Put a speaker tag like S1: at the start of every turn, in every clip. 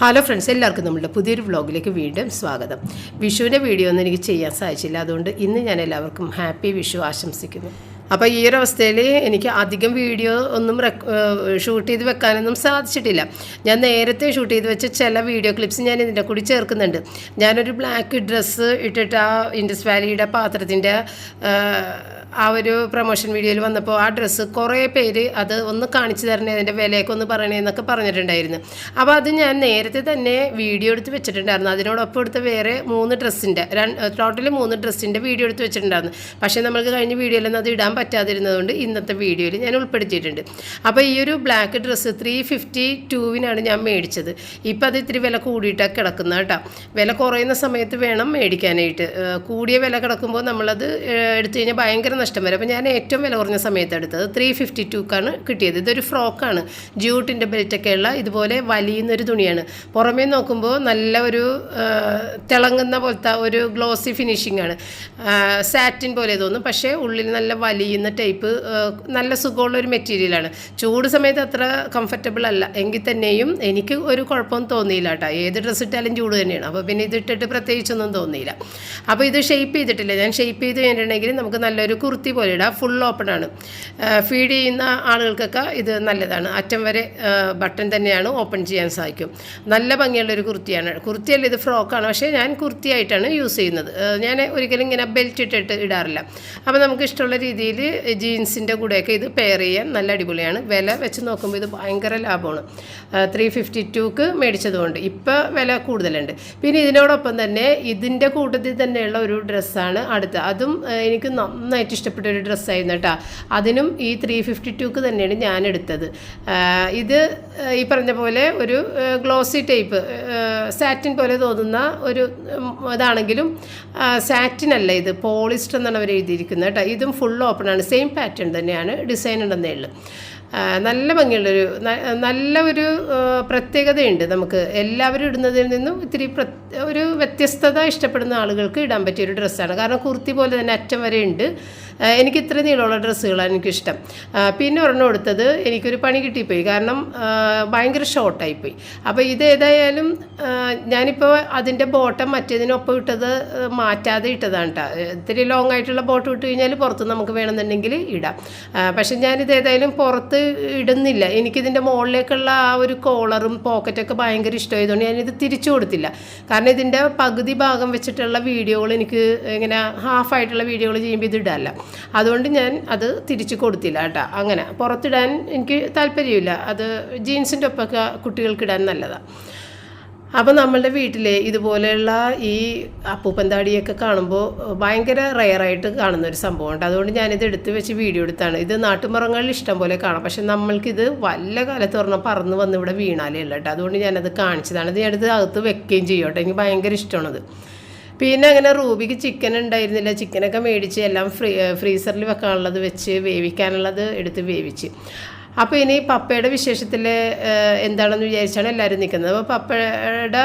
S1: Hello friends എല്ലാവർക്കും നമ്മുടെ പുതിയൊരു വ്ളോഗിലേക്ക് വീണ്ടും സ്വാഗതം. വിഷുവിന്റെ വീഡിയോ ഒന്നും എനിക്ക് ചെയ്യാൻ സാധിച്ചില്ല. അതുകൊണ്ട് ഇന്ന് ഞാൻ എല്ലാവർക്കും ഹാപ്പി വിഷു ആശംസിക്കുന്നു. അപ്പോൾ ഈ ഒരു അവസ്ഥയിൽ എനിക്ക് അധികം വീഡിയോ ഒന്നും ഷൂട്ട് ചെയ്ത് വെക്കാനൊന്നും സാധിച്ചിട്ടില്ല. ഞാൻ നേരത്തെ ഷൂട്ട് ചെയ്ത് വെച്ച ചില വീഡിയോ ക്ലിപ്സ് ഞാൻ ഇതിന്റെ കൂടി ചേർക്കുന്നുണ്ട്. ഞാനൊരു ബ്ലാക്ക് ഡ്രസ്സ് ഇട്ടിട്ട് ആ ഇൻഡസ് വാലിയുടെ പാത്രത്തിന്റെ ആ ഒരു പ്രൊമോഷൻ വീഡിയോയിൽ വന്നപ്പോൾ ആ ഡ്രസ്സ് കുറേ പേര് അത് ഒന്ന് കാണിച്ചു തരണേ അതിന്റെ വിലയൊക്കെ ഒന്ന് പറയണേ എന്നൊക്കെ പറഞ്ഞിട്ടുണ്ടായിരുന്നു. അപ്പോൾ അത് ഞാൻ നേരത്തെ തന്നെ വീഡിയോ എടുത്ത് വെച്ചിട്ടുണ്ടായിരുന്നു. അതിനോടൊപ്പം എടുത്ത വേറെ മൂന്ന് ഡ്രസ്സിന്റെ ടോട്ടൽ മൂന്ന് ഡ്രസ്സിന്റെ വീഡിയോ എടുത്ത് വെച്ചിട്ടുണ്ടായിരുന്നു. പക്ഷേ നമ്മൾക്ക് കഴിഞ്ഞ വീഡിയോയിലൊന്നും അത് ഇടാൻ പറ്റാതിരുന്നതുകൊണ്ട് ഇന്നത്തെ വീഡിയോയിൽ ഞാൻ ഉൾപ്പെടുത്തിയിട്ടുണ്ട്. അപ്പോൾ ഈ ഒരു ബ്ലാക്ക് ഡ്രസ്സ് ത്രീ ഫിഫ്റ്റി ടൂവിനാണ് ഞാൻ മേടിച്ചത്. ഇപ്പോൾ അത് ഇത്തിരി വില കൂടിയിട്ടാണ് കിടക്കുന്നത് കേട്ടോ. വില കുറയുന്ന സമയത്ത് വേണം മേടിക്കാനായിട്ട്. കൂടിയ വില കിടക്കുമ്പോൾ നമ്മളത് എടുത്തു കഴിഞ്ഞാൽ ഭയങ്കര നഷ്ടം വരും. അപ്പോൾ ഞാൻ ഏറ്റവും വില കുറഞ്ഞ സമയത്ത് എടുത്തത് ത്രീ ഫിഫ്റ്റി ടൂക്കാണ് കിട്ടിയത്. ഇതൊരു ഫ്രോക്കാണ്. ജ്യൂട്ടിന്റെ ബെൽറ്റൊക്കെയുള്ള ഇതുപോലെ വലിയുന്നൊരു തുണിയാണ്. പുറമേ നോക്കുമ്പോൾ നല്ല ഒരു തിളങ്ങുന്ന പോലത്തെ ഒരു ഗ്ലോസി ഫിനിഷിംഗ് ആണ്. സാറ്റിൻ പോലെ തോന്നും. പക്ഷേ ഉള്ളിൽ നല്ല വലിയുന്ന ടൈപ്പ് നല്ല സുഖമുള്ള ഒരു മെറ്റീരിയലാണ് ചൂട് സമയത്ത് അത്ര കംഫർട്ടബിൾ അല്ല. എങ്കിൽ തന്നെയും എനിക്ക് ഒരു കുഴപ്പമൊന്നും തോന്നിയില്ല കേട്ടോ. ഏത് ഡ്രസ്സ് ഇട്ടാലും ചൂട് തന്നെയാണ്. അപ്പോൾ പിന്നെ ഇതിട്ടിട്ട് പ്രത്യേകിച്ചൊന്നും തോന്നിയില്ല. അപ്പോൾ ഇത് ഷേപ്പ് ചെയ്തിട്ടില്ല. ഞാൻ ഷേപ്പ് ചെയ്ത് കഴിഞ്ഞിട്ടുണ്ടെങ്കിൽ നമുക്ക് നല്ലൊരു കുർത്തി പോലെ ഇടാം ഫുൾ ഓപ്പൺ ആണ് ഫീഡ് ചെയ്യുന്ന ആളുകൾക്കൊക്കെ ഇത് നല്ലതാണ്. അറ്റം വരെ ബട്ടൺ തന്നെയാണ് ഓപ്പൺ ചെയ്യാൻ സാധിക്കും. നല്ല ഭംഗിയുള്ളൊരു കുർത്തിയാണ്. കുർത്തിയല്ല ഇത് ഫ്രോക്കാണ് പക്ഷേ ഞാൻ കുർത്തിയായിട്ടാണ് യൂസ് ചെയ്യുന്നത്. ഞാൻ ഒരിക്കലും ഇങ്ങനെ ബെൽറ്റ് ഇട്ടിട്ട് ഇടാറില്ല. അപ്പോൾ നമുക്ക് ഇഷ്ടമുള്ള രീതിയിൽ ജീൻസിന്റെ കൂടെയൊക്കെ ഇത് പെയർ ചെയ്യാൻ നല്ല അടിപൊളിയാണ്. വില വെച്ച് നോക്കുമ്പോൾ ഇത് ഭയങ്കര ലാഭമാണ്. ത്രീ ഫിഫ്റ്റി ടൂക്ക് മേടിച്ചതുകൊണ്ട് ഇപ്പോൾ വില കൂടുതലുണ്ട്. പിന്നെ ഇതിനോടൊപ്പം തന്നെ ഇതിന്റെ കൂട്ടത്തിൽ തന്നെയുള്ള ഒരു ഡ്രസ്സാണ് അടുത്ത. അതും എനിക്ക് നന്നായിട്ട് ഇഷ്ടപ്പെട്ട ഒരു ഡ്രസ്സായിരുന്നു കേട്ടോ. അതിനും ഈ ത്രീ ഫിഫ്റ്റി ടൂക്ക് തന്നെയാണ് ഞാൻ എടുത്തത് ഇത് ഈ പറഞ്ഞ പോലെ ഒരു ഗ്ലോസി ടൈപ്പ് സാറ്റിൻ പോലെ തോന്നുന്ന ഒരു ഇതാണെങ്കിലും സാറ്റിൻ അല്ല ഇത് പോളിസ്റ്റർ എന്നാണ് അവർ എഴുതിയിരിക്കുന്നത് കേട്ടോ. ഇതും ഫുൾ ഓപ്പൺ ആണ് സെയിം പാറ്റേൺ തന്നെയാണ് ഡിസൈൻ ഉണ്ടെന്നേ ഉള്ളൂ. നല്ല ഭംഗിയുള്ളൊരു നല്ല ഒരു പ്രത്യേകതയുണ്ട് നമുക്ക്. എല്ലാവരും ഇടുന്നതിൽ നിന്നും ഇത്തിരി ഒരു വ്യത്യസ്തത ഇഷ്ടപ്പെടുന്ന ആളുകൾക്ക് ഇടാൻ പറ്റിയ ഒരു ഡ്രസ്സാണ്. കാരണം കുർത്തി പോലെ തന്നെ അറ്റം വരെ ഉണ്ട്. എനിക്ക് ഇത്ര നീളമുള്ള ഡ്രസ്സുകളാണ് എനിക്കിഷ്ടം. പിന്നെ ഒരെണ്ണം എടുത്തത് എനിക്കൊരു പണി കിട്ടിപ്പോയി. കാരണം ഭയങ്കര ഷോർട്ടായിപ്പോയി. അപ്പോൾ ഇത് ഏതായാലും ഞാനിപ്പോൾ അതിന്റെ ബോട്ടം മറ്റേതിനൊപ്പം ഇട്ടത് മാറ്റാതെ ഇട്ടതാണ് കേട്ടോ ഇത്തിരി ലോങ് ആയിട്ടുള്ള ബോട്ടം ഇട്ട് കഴിഞ്ഞാൽ പുറത്ത് നമുക്ക് വേണമെന്നുണ്ടെങ്കിൽ ഇടാം. പക്ഷെ ഞാനിത് ഏതായാലും പുറത്ത് ഇടുന്നില്ല. എനിക്കിതിന്റെ മുകളിലേക്കുള്ള ആ ഒരു കോളറും പോക്കറ്റൊക്കെ ഭയങ്കര ഇഷ്ടമായതുകൊണ്ട് ഞാനിത് തിരിച്ചു കൊടുത്തില്ല. കാരണം ഇതിന്റെ പകുതി ഭാഗം വെച്ചിട്ടുള്ള വീഡിയോകൾ എനിക്ക് ഇങ്ങനെ ഹാഫായിട്ടുള്ള വീഡിയോകൾ ചെയ്യുമ്പോൾ ഇത് ഇടാല്ല അതുകൊണ്ട് ഞാൻ അത് തിരിച്ചു കൊടുത്തില്ല കേട്ടോ. അങ്ങനെ പുറത്തിടാൻ എനിക്ക് താല്പര്യമില്ല. അത് ജീൻസിന്റെ ഒപ്പമൊക്കെ കുട്ടികൾക്കിടാൻ നല്ലതാണ് അപ്പോൾ നമ്മളുടെ വീട്ടിലെ ഇതുപോലെയുള്ള ഈ അപ്പൂപ്പൻ താടിയൊക്കെ കാണുമ്പോൾ ഭയങ്കര റയറായിട്ട് കാണുന്ന ഒരു സംഭവമുണ്ട്. അതുകൊണ്ട് ഞാനിത് എടുത്ത് വെച്ച് വീഡിയോ എടുത്താണ്. ഇത് നാട്ടുമറങ്ങളിൽ ഇഷ്ടം പോലെ കാണാം. പക്ഷെ നമ്മൾക്കിത് വല്ല കാലത്ത് പറഞ്ഞാൽ പറന്ന് വന്ന് ഇവിടെ വീണാലേ ഉള്ളൂ കേട്ടോ. അതുകൊണ്ട് ഞാനത് കാണിച്ചതാണ്. ഇത് ഞാനിത് അകത്ത് വെക്കുകയും ചെയ്യും കേട്ടോ. എനിക്ക് ഭയങ്കര ഇഷ്ടമാണത്. പിന്നെ അങ്ങനെ റൂബിക്ക് ചിക്കൻ ഉണ്ടായിരുന്നില്ല. ചിക്കനൊക്കെ മേടിച്ച് എല്ലാം ഫ്രീ ഫ്രീസറിൽ വെക്കാനുള്ളത് വെച്ച് വേവിക്കാനുള്ളത് എടുത്ത് വേവിച്ച്. അപ്പോൾ ഇനി പപ്പയുടെ വിശേഷത്തിൽ എന്താണെന്ന് വിചാരിച്ചാണ് എല്ലാവരും നിൽക്കുന്നത്. അപ്പോൾ പപ്പയുടെ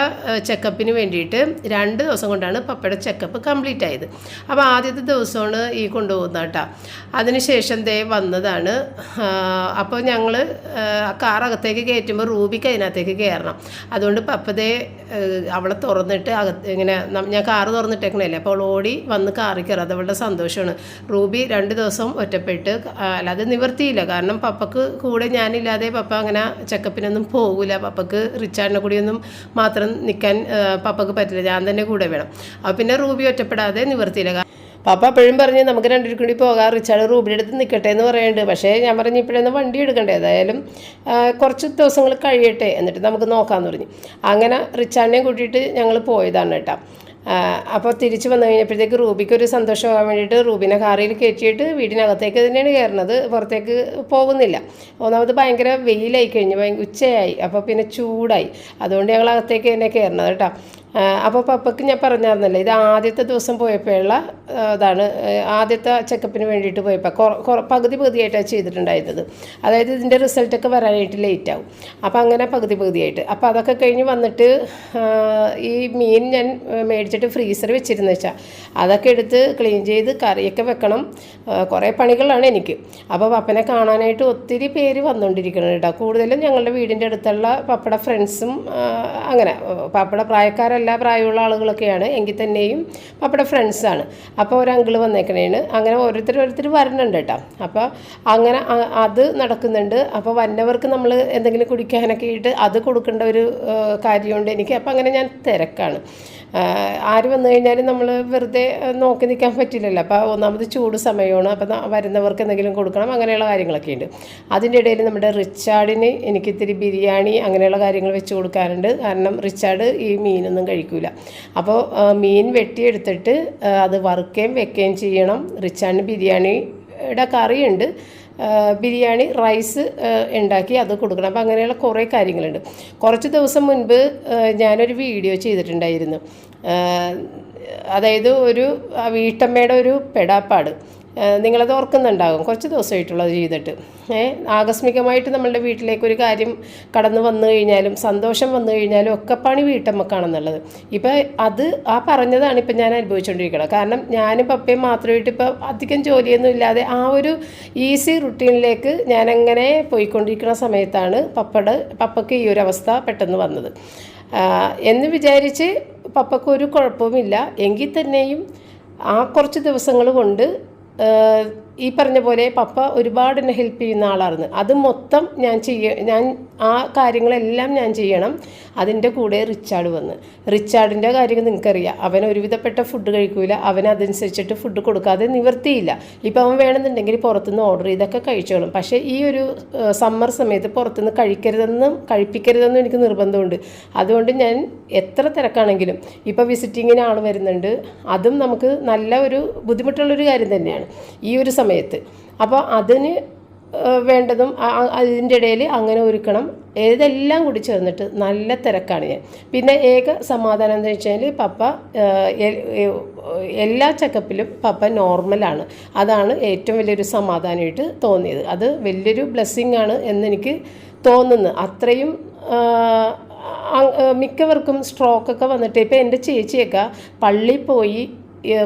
S1: ചെക്കപ്പിന് വേണ്ടിയിട്ട് രണ്ട് ദിവസം കൊണ്ടാണ് പപ്പയുടെ ചെക്കപ്പ് കംപ്ലീറ്റ് ആയത്. അപ്പോൾ ആദ്യത്തെ ദിവസമാണ് ഈ കൊണ്ടുപോകുന്നത് കേട്ടോ. അതിനുശേഷം ദേ വന്നതാണ്. അപ്പോൾ ഞങ്ങൾ കാർ അകത്തേക്ക് കയറ്റുമ്പോൾ റൂബിക്ക് അതിനകത്തേക്ക് കയറണം. അതുകൊണ്ട് പപ്പതേ അവളെ തുറന്നിട്ട് അകത്ത് ഇങ്ങനെ ഞാൻ കാറ് തുറന്നിട്ടേക്കണല്ലേ? അപ്പോൾ അവൾ ഓടി വന്ന് കാറി കയറും. അത് അവളുടെ സന്തോഷമാണ്. റൂബി രണ്ട് ദിവസം ഒറ്റപ്പെട്ട് അല്ലാതെ നിവർത്തിയില്ല. കാരണം പപ്പക്ക് കൂടെ ഞാനില്ലാതെ പപ്പ അങ്ങനെ ചെക്കപ്പിനൊന്നും പോകില്ല പപ്പക്ക് റിച്ചാർഡിനെ കൂടിയൊന്നും മാത്രം നിൽക്കാൻ പപ്പക്ക് പറ്റില്ല. ഞാൻ തന്നെ കൂടെ വേണം. അപ്പോൾ പിന്നെ റൂബി ഒറ്റപ്പെടാതെ നിവർത്തിയില്ല. പാപ്പ അപ്പോഴും പറഞ്ഞ് നമുക്ക് രണ്ടുപേരും കൂടി പോകാം. റിച്ചാർഡ് റൂബിയുടെ അടുത്ത് നിൽക്കട്ടെ എന്ന് പറയുന്നുണ്ട്. പക്ഷേ ഞാൻ പറഞ്ഞു ഇപ്പോഴൊന്നും വണ്ടി എടുക്കണ്ടേ? ഏതായാലും കുറച്ച് ദിവസങ്ങൾ കഴിയട്ടെ. എന്നിട്ട് നമുക്ക് നോക്കാമെന്ന് പറഞ്ഞു. അങ്ങനെ റിച്ചാർഡിനെ കൂട്ടിയിട്ട് ഞങ്ങൾ പോയതാണ് കേട്ടോ. അപ്പോൾ തിരിച്ചു വന്നു കഴിഞ്ഞപ്പോഴത്തേക്ക് റൂബിക്ക് ഒരു സന്തോഷമാകാൻ വേണ്ടിയിട്ട് റൂബിനെ കാറിൽ കയറ്റിയിട്ട് വീടിനകത്തേക്ക് തന്നെയാണ് കയറുന്നത്. പുറത്തേക്ക് പോകുന്നില്ല. ഒന്നാമത് ഭയങ്കര വെയിലായി കഴിഞ്ഞു. ഭയങ്കര ഉച്ചയായി. അപ്പോൾ പിന്നെ ചൂടായി. അതുകൊണ്ട് ഞങ്ങൾ അകത്തേക്ക് തന്നെ കയറുന്നത് കേട്ടോ. അപ്പോൾ പപ്പയ്ക്ക് ഞാൻ പറഞ്ഞായിരുന്നല്ലോ ഇത് ആദ്യത്തെ ദിവസം പോയപ്പോഴുള്ള ഇതാണ് ആദ്യത്തെ ചെക്കപ്പിന് വേണ്ടിയിട്ട് പോയപ്പോൾ പകുതി പകുതിയായിട്ടാണ് ചെയ്തിട്ടുണ്ടായിരുന്നത്. അതായത് ഇതിന്റെ റിസൾട്ടൊക്കെ വരാനായിട്ട് ലേറ്റ് ആവും. അപ്പോൾ അങ്ങനെ പകുതി പകുതിയായിട്ട്. അപ്പോൾ അതൊക്കെ കഴിഞ്ഞ് വന്നിട്ട് ഈ മീൻ ഞാൻ മേടിച്ചിട്ട് ഫ്രീസർ വെച്ചിരുന്നു വെച്ചാൽ അതൊക്കെ എടുത്ത് ക്ലീൻ ചെയ്ത് കറിയൊക്കെ വെക്കണം. കുറേ പണികളാണ് എനിക്ക്. അപ്പോൾ പപ്പനെ കാണാനായിട്ട് ഒത്തിരി പേര് വന്നുകൊണ്ടിരിക്കണം കേട്ടോ. കൂടുതലും ഞങ്ങളുടെ വീടിന്റെ അടുത്തുള്ള പപ്പയുടെ ഫ്രണ്ട്സും അങ്ങനെ പപ്പയുടെ പ്രായക്കാരല്ല പ്രായമുള്ള ആളുകളൊക്കെയാണ്. എങ്കിൽ തന്നെയും പപ്പയുടെ ഫ്രണ്ട്സാണ്. അപ്പോൾ ഒരു അങ്കിൾ വന്നേക്കണേണ്. അങ്ങനെ ഓരോരുത്തർ ഓരോരുത്തർ വരണുണ്ട് കേട്ടോ. അപ്പോൾ അങ്ങനെ അത് നടക്കുന്നുണ്ട്. അപ്പോൾ വന്നവർക്ക് നമ്മൾ എന്തെങ്കിലും കുടിക്കാനൊക്കെ ഇട്ട് അത് കൊടുക്കേണ്ട ഒരു കാര്യമുണ്ട്. എനിക്ക് അപ്പോൾ അങ്ങനെ ഞാൻ തിരക്കാണ്. ആര് വന്നു കഴിഞ്ഞാലും നമ്മൾ വെറുതെ നോക്കി നിൽക്കാൻ പറ്റില്ലല്ലോ. അപ്പോൾ ഒന്നാമത് ചൂട് സമയമാണ്. അപ്പോൾ വരുന്നവർക്ക് എന്തെങ്കിലും കൊടുക്കണം. അങ്ങനെയുള്ള കാര്യങ്ങളൊക്കെ ഉണ്ട്. അതിന്റെ ഇടയിൽ നമ്മുടെ റിച്ചാർഡിന് എനിക്കിത്തിരി ബിരിയാണി അങ്ങനെയുള്ള കാര്യങ്ങൾ വെച്ച് കൊടുക്കാറുണ്ട്. കാരണം റിച്ചാർഡ് ഈ മീനൊന്നും കഴിക്കൂല. അപ്പോൾ മീൻ വെട്ടിയെടുത്തിട്ട് അത് വറുക്കുകയും വെക്കുകയും ചെയ്യണം. റിച്ചാണ് ബിരിയാണിയുടെ കറിയുണ്ട്. ബിരിയാണി റൈസ് ഉണ്ടാക്കി അത് കൊടുക്കണം. അപ്പോൾ അങ്ങനെയുള്ള കുറേ കാര്യങ്ങളുണ്ട്. കുറച്ച് ദിവസം മുൻപ് ഞാനൊരു വീഡിയോ ചെയ്തിട്ടുണ്ടായിരുന്നു. അതായത് ഒരു വീട്ടമ്മയുടെ ഒരു പെടാപ്പാട്. നിങ്ങളത് ഓർക്കുന്നുണ്ടാകും. കുറച്ച് ദിവസമായിട്ടുള്ളത് ചെയ്തിട്ട്. ആകസ്മികമായിട്ട് നമ്മളുടെ വീട്ടിലേക്ക് ഒരു കാര്യം കടന്നു വന്നു കഴിഞ്ഞാലും സന്തോഷം വന്നു കഴിഞ്ഞാലും ഒക്കെ പണി വീട്ടമ്മക്കാണെന്നുള്ളത്. ഇപ്പം അത് ആ പറഞ്ഞതാണ് ഇപ്പം ഞാൻ അനുഭവിച്ചുകൊണ്ടിരിക്കുന്നത് കാരണം ഞാനും പപ്പയും മാത്രമായിട്ട് ഇപ്പോൾ അധികം ജോലിയൊന്നും ഇല്ലാതെ ആ ഒരു ഈസി റുട്ടീനിലേക്ക് ഞാനങ്ങനെ പോയിക്കൊണ്ടിരിക്കുന്ന സമയത്താണ് പപ്പയുടെ പപ്പയ്ക്ക് ഈ ഒരു അവസ്ഥ പെട്ടെന്ന് വന്നത്. എന്ന് വിചാരിച്ച് പപ്പയ്ക്ക് ഒരു കുഴപ്പവുമില്ല. എങ്കിൽ തന്നെയും ആ കുറച്ച് ദിവസങ്ങൾ കൊണ്ട് 呃 ഈ പറഞ്ഞ പോലെ പപ്പ ഒരുപാട് എന്നെ ഹെൽപ്പ് ചെയ്യുന്ന ആളായിരുന്നു. അത് മൊത്തം ഞാൻ ചെയ്യ ഞാൻ ആ കാര്യങ്ങളെല്ലാം ഞാൻ ചെയ്യണം. അതിന്റെ കൂടെ റിച്ചാർഡ് വന്ന്. റിച്ചാർഡിന്റെ കാര്യം നിങ്ങൾക്കറിയാം. അവൻ ഒരുവിധപ്പെട്ട ഫുഡ് കഴിക്കൂല. അവൻ അതനുസരിച്ചിട്ട് ഫുഡ് കൊടുക്കാതെ നിവർത്തിയില്ല. ഇപ്പം അവൻ വേണമെന്നുണ്ടെങ്കിൽ പുറത്തുനിന്ന് ഓർഡർ ചെയ്തൊക്കെ കഴിച്ചോളും. പക്ഷേ ഈ ഒരു സമ്മർ സമയത്ത് പുറത്തുനിന്ന് കഴിക്കരുതെന്നും കഴിപ്പിക്കരുതെന്നും എനിക്ക് നിർബന്ധമുണ്ട്. അതുകൊണ്ട് ഞാൻ എത്ര തിരക്കാണെങ്കിലും ഇപ്പോൾ വിസിറ്റിങ്ങിന് ആൾ വരുന്നുണ്ട്. അതും നമുക്ക് നല്ല ഒരു ബുദ്ധിമുട്ടുള്ളൊരു കാര്യം തന്നെയാണ്. ഈ ഒരു സമയത്ത്. അപ്പോൾ അതിന് വേണ്ടതും അതിന്റെ ഇടയിൽ അങ്ങനെ ഒരുക്കണം. ഏതെല്ലാം കൂടി ചേർന്നിട്ട് നല്ല തിരക്കാണ് ഞാൻ. പിന്നെ ഏക സമാധാനം എന്ന് വെച്ചാൽ പപ്പ എല്ലാ ചെക്കപ്പിലും പപ്പ നോർമലാണ്. അതാണ് ഏറ്റവും വലിയൊരു സമാധാനമായിട്ട് തോന്നിയത്. അത് വലിയൊരു ബ്ലെസ്സിങ് ആണ് എന്നെനിക്ക് തോന്നുന്നു. അത്രയും മിക്കവർക്കും സ്ട്രോക്കൊക്കെ വന്നിട്ട് ഇപ്പോൾ എന്റെ ചേച്ചിയൊക്കെ പള്ളിയിൽ പോയി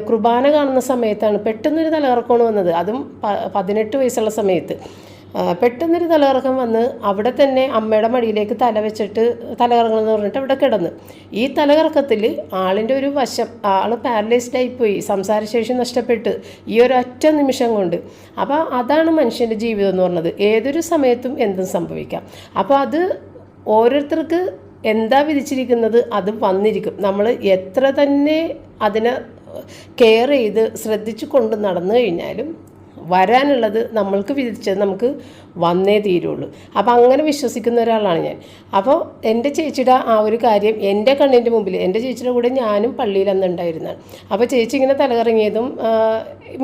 S1: കുർബാന കാണുന്ന സമയത്താണ് പെട്ടെന്നൊരു തലകറക്കമാണ് വന്നത്. അതും പതിനെട്ട് വയസ്സുള്ള സമയത്ത്. പെട്ടെന്നൊരു തലകറക്കം വന്ന് അവിടെ തന്നെ അമ്മയുടെ മടിയിലേക്ക് തല വെച്ചിട്ട് തലകറങ്ങണം എന്ന് പറഞ്ഞിട്ട് അവിടെ കിടന്ന്. ഈ തലകറക്കത്തിൽ ആളിന്റെ ഒരു വശം ആൾ പാരലൈസ്ഡ് ആയിപ്പോയി. സംസാരശേഷി നഷ്ടപ്പെട്ട് ഈ ഒരു ഒറ്റ നിമിഷം കൊണ്ട്. അപ്പോൾ അതാണ് മനുഷ്യന്റെ ജീവിതം എന്ന് പറഞ്ഞത്. ഏതൊരു സമയത്തും എന്തും സംഭവിക്കാം. അപ്പോൾ അത് ഓരോരുത്തർക്ക് എന്താ വിധിച്ചിരിക്കുന്നത് അത് വന്നിരിക്കും. നമ്മൾ എത്ര തന്നെ അതിനെ കെയർ ചെയ്ത് ശ്രദ്ധിച്ചു കൊണ്ട് നടന്നു കഴിഞ്ഞാലും വരാനുള്ളത് നമ്മൾക്ക് വിധിച്ചത് നമുക്ക് വന്നേ തീരുള്ളൂ. അപ്പോൾ അങ്ങനെ വിശ്വസിക്കുന്ന ഒരാളാണ് ഞാൻ. അപ്പോൾ എന്റെ ചേച്ചിയുടെ ആ ഒരു കാര്യം എന്റെ കണ്ണിന്റെ മുമ്പിൽ എന്റെ ചേച്ചിയുടെ കൂടെ ഞാനും പള്ളിയിൽ അന്ന് അപ്പോൾ ചേച്ചി ഇങ്ങനെ തലകറങ്ങിയതും